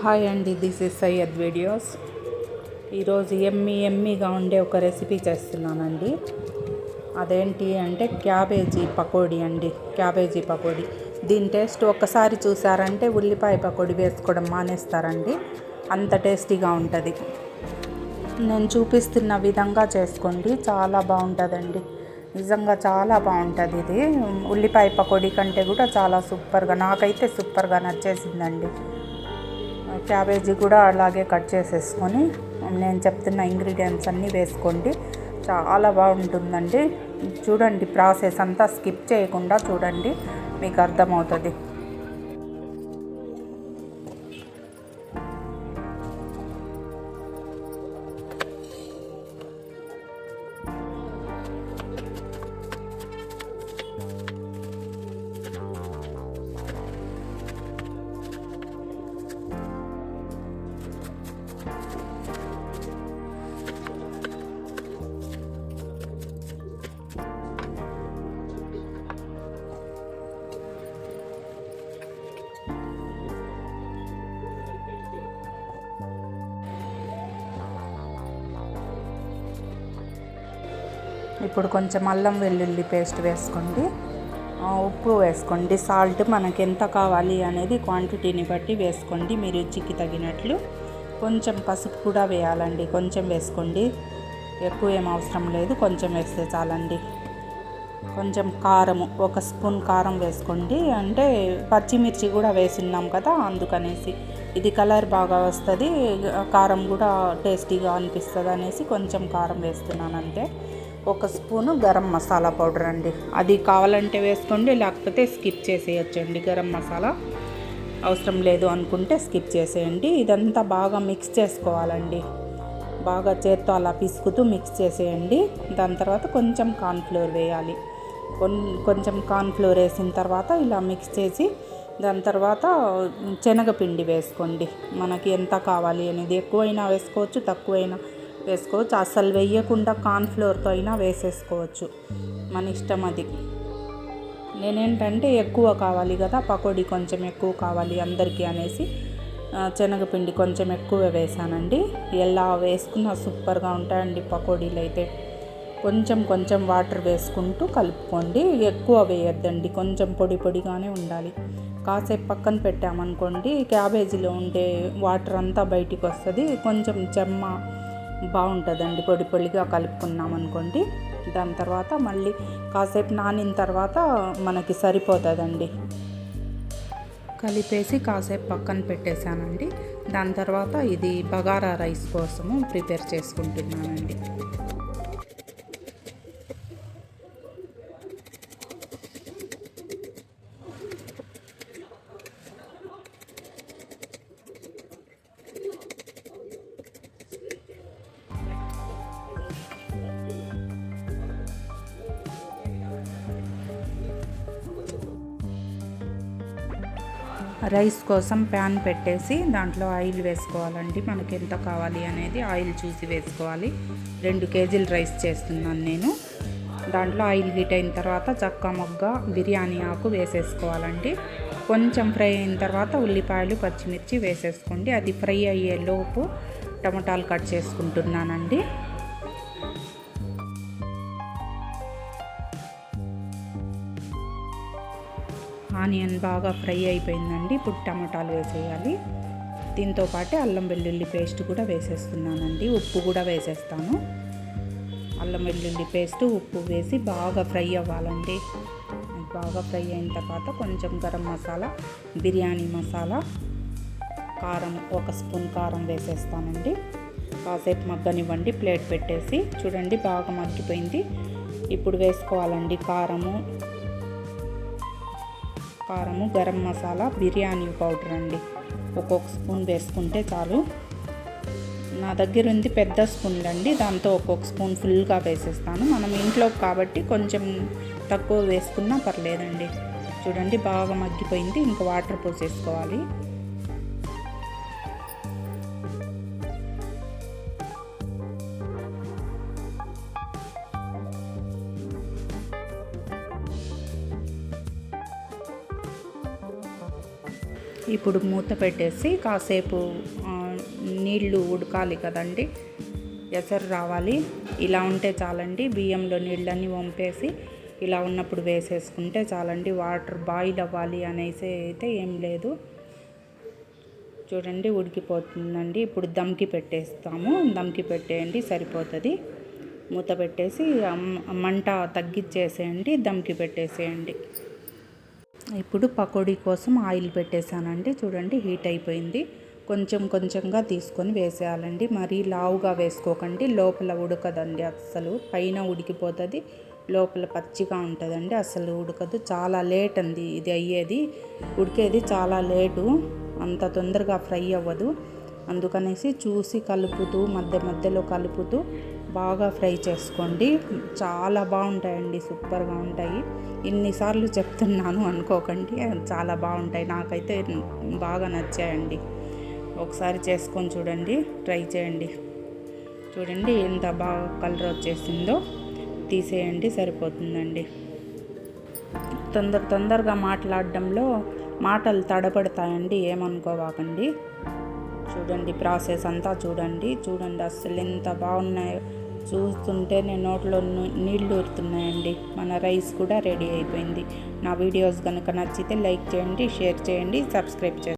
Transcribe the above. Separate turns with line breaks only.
Hi అండి this is Syed videos ఈరోజు ఎమ్మి ఎమ్మిగా ఉండే ఒక రెసిపీ చేస్తున్నానండి. అదేంటి అంటే క్యాబేజీ పకోడీ అండి క్యాబేజీ పకోడీ. దీని టేస్ట్ ఒక్కసారి చూసారంటే ఉల్లిపాయ పకోడీ వేసుకోవడం మానేస్తారండి. అంత టేస్టీగా ఉంటుంది. నేను చూపిస్తున్న విధంగా చేసుకోండి చాలా బాగుంటుందండి. నిజంగా చాలా బాగుంటుంది ఇది. ఉల్లిపాయ పకోడీ కంటే కూడా చాలా సూపర్గా నాకైతే సూపర్గా నచ్చేసిందండి. క్యాబేజీ కూడా అలాగే కట్ చేసేసుకొని నేను చెప్తున్న ఇంగ్రీడియంట్స్ అన్నీ వేసుకోండి. చాలా బాగుంటుందండి. చూడండి ప్రాసెస్ అంతా స్కిప్ చేయకుండా చూడండి మీకు అర్థమవుతుంది. ఇప్పుడు కొంచెం అల్లం వెల్లుల్లి పేస్ట్ వేసుకోండి. ఉప్పు వేసుకోండి. సాల్ట్ మనకి ఎంత కావాలి అనేది క్వాంటిటీని బట్టి వేసుకోండి. మీ రుచికి తగినట్లు కొంచెం పసుపు కూడా వేయాలండి. కొంచెం వేసుకోండి. ఎక్కువ ఏం అవసరం లేదు. కొంచెం వేస్తే చాలండి. కొంచెం కారం ఒక స్పూన్ కారం వేసుకోండి. అంటే పచ్చిమిర్చి కూడా వేసున్నాం కదా అందుకనేసి. ఇది కలర్ బాగా వస్తుంది. కారం కూడా టేస్టీగా అనిపిస్తుంది అనేసి కొంచెం కారం వేస్తున్నాను అంతే ఒక స్పూను గరం మసాలా పౌడర్ అండి. అది కావాలంటే వేసుకోండి లేకపోతే స్కిప్ చేసేయచ్చండి. గరం మసాలా అవసరం లేదు అనుకుంటే స్కిప్ చేసేయండి. ఇదంతా బాగా మిక్స్ చేసుకోవాలండి. బాగా చేత్తో అలా పిసుకుతూ మిక్స్ చేసేయండి. దాని తర్వాత కొంచెం కార్న్ఫ్లోర్ వేయాలి. కొంచెం కార్న్ఫ్లోర్ వేసిన తర్వాత ఇలా మిక్స్ చేసి దాని తర్వాత శనగపిండి వేసుకోండి. మనకి ఎంత కావాలి అనేది ఎక్కువైనా వేసుకోవచ్చు తక్కువైనా వేసుకోవచ్చు అసలు వేయకుండా కార్న్ఫ్లోర్తో అయినా వేసేసుకోవచ్చు. మన ఇష్టం అది. నేనేంటంటే ఎక్కువ కావాలి కదా పకోడీ కొంచెం ఎక్కువ కావాలి అందరికీ అనేసి శనగపిండి కొంచెం ఎక్కువ వేసానండి. ఎలా వేసుకున్నా సూపర్గా ఉంటాయండి పకోడీలు అయితే. కొంచెం కొంచెం వాటర్ వేసుకుంటూ కలుపుకోండి. ఎక్కువ వేయొద్దండి కొంచెం పొడి పొడిగానే ఉండాలి. కాసేపు పక్కన పెట్టామనుకోండి క్యాబేజీలో ఉండే వాటర్ అంతా బయటికి వస్తుంది. కొంచెం చెమ్మ బాగుంటుందండి. పొడి పొడిగా కలుపుకున్నాం అనుకోండి దాని తర్వాత మళ్ళీ కాసేపు నానిన తర్వాత మనకి సరిపోతుందండి. కలిపేసి కాసేపు పక్కన పెట్టేశానండి. దాని తర్వాత ఇది బగారా రైస్ కోసము ప్రిపేర్ చేసుకుంటున్నానండి. రైస్ కోసం ప్యాన్ పెట్టేసి దాంట్లో ఆయిల్ వేసుకోవాలండి. మనకి ఎంత కావాలి అనేది ఆయిల్ చూసి వేసుకోవాలి. రెండు కేజీలు రైస్ చేస్తున్నాను నేను. దాంట్లో ఆయిల్ హీట్ అయిన తర్వాత చక్క మొగ్గ బిర్యానీ ఆకు వేసేసుకోవాలండి. కొంచెం ఫ్రై అయిన తర్వాత ఉల్లిపాయలు పచ్చిమిర్చి వేసేసుకోండి. అది ఫ్రై అయ్యే లోపు టమాటాలు కట్ చేసుకుంటున్నానండి. ఆనియన్ బాగా ఫ్రై అయిపోయిందండి. ఇప్పుడు టమాటాలు వేసేయాలి. దీంతో పాటే అల్లం వెల్లుల్లి పేస్ట్ కూడా వేసేస్తున్నానండి. ఉప్పు కూడా వేసేస్తాను. అల్లం వెల్లుల్లి పేస్ట్ ఉప్పు వేసి బాగా ఫ్రై అవ్వాలండి. బాగా ఫ్రై అయిన తర్వాత కొంచెం గరం మసాలా బిర్యానీ మసాలా కారం ఒక స్పూన్ కారం వేసేస్తానండి. కాసేపు మగ్గనివ్వండి. ప్లేట్ పెట్టేసి చూడండి బాగా మగ్గిపోయింది. ఇప్పుడు వేసుకోవాలండి కారము కారము గరం మసాలా బిర్యానీ పౌడర్ అండి. ఒక్కొక్క స్పూన్ వేసుకుంటే చాలు. నా దగ్గర ఉంది పెద్ద స్పూన్లు అండి. దాంతో ఒక్కొక్క స్పూన్ ఫుల్గా వేసేస్తాను. మనం ఇంట్లో కాబట్టి కొంచెం తక్కువ వేసుకున్నా పర్లేదండి. చూడండి బాగా మగ్గిపోయింది. ఇంకా వాటర్ పోసేసుకోవాలి. ఇప్పుడు మూత పెట్టేసి కాసేపు నీళ్ళు నీళ్ళు ఉడకాలి కదండి. ఎసరు రావాలి. ఇలా ఉంటే చాలండి. బియ్యంలో నీళ్ళన్నీ వంపేసి ఇలా ఉన్నప్పుడు వేసేసుకుంటే చాలండి. వాటర్ బాయిల్ అవ్వాలి అనేసి అయితే ఏం లేదు. చూడండి ఉడికిపోతుందండి. ఇప్పుడు దమ్కి పెట్టేస్తాము. దమ్కి పెట్టేయండి సరిపోతుంది. మూత పెట్టేసి మంట తగ్గించేసేయండి దమ్కి పెట్టేసేయండి. ఇప్పుడు పకోడీ కోసం ఆయిల్ పెట్టేశానండి. చూడండి హీట్ అయిపోయింది. కొంచెం కొంచెంగా తీసుకొని వేసేయాలండి. మరీ లావుగా వేసుకోకండి. లోపల ఉడకదండి అస్సలు. పైన ఉడికిపోతుంది. లోపల పచ్చిగా ఉంటుందండి. అసలు ఉడకదు. చాలా లేట్ అంది ఇది అయ్యేది. ఉడికేది చాలా లేటు. అంత తొందరగా ఫ్రై అవ్వదు. అందుకనేసి చూసి కలుపుతూ మధ్య మధ్యలో కలుపుతూ బాగా ఫ్రై చేసుకోండి. చాలా బాగుంటాయండి సూపర్గా ఉంటాయి. ఇన్నిసార్లు చెప్తున్నాను అనుకోకండి చాలా బాగుంటాయి. నాకైతే బాగా నచ్చాయండి. ఒకసారి చేసుకొని చూడండి ట్రై చేయండి. చూడండి ఎంత బాగా కలర్ వచ్చేసిందో తీసేయండి సరిపోతుందండి. తొందర తొందరగా మాట్లాడడంలో మాటలు తడబడతాయండి ఏమనుకోవాకండి. చూడండి ప్రాసెస్ అంతా చూడండి. చూడండి అసలు ఎంత బాగున్నాయో చూస్తుంటే నేను నోట్లో నీళ్ళు నీళ్ళు ఊరుతున్నాయండి. మన రైస్ కూడా రెడీ అయిపోయింది. నా వీడియోస్ కనుక నచ్చితే లైక్ చేయండి షేర్ చేయండి సబ్స్క్రైబ్ చేయండి.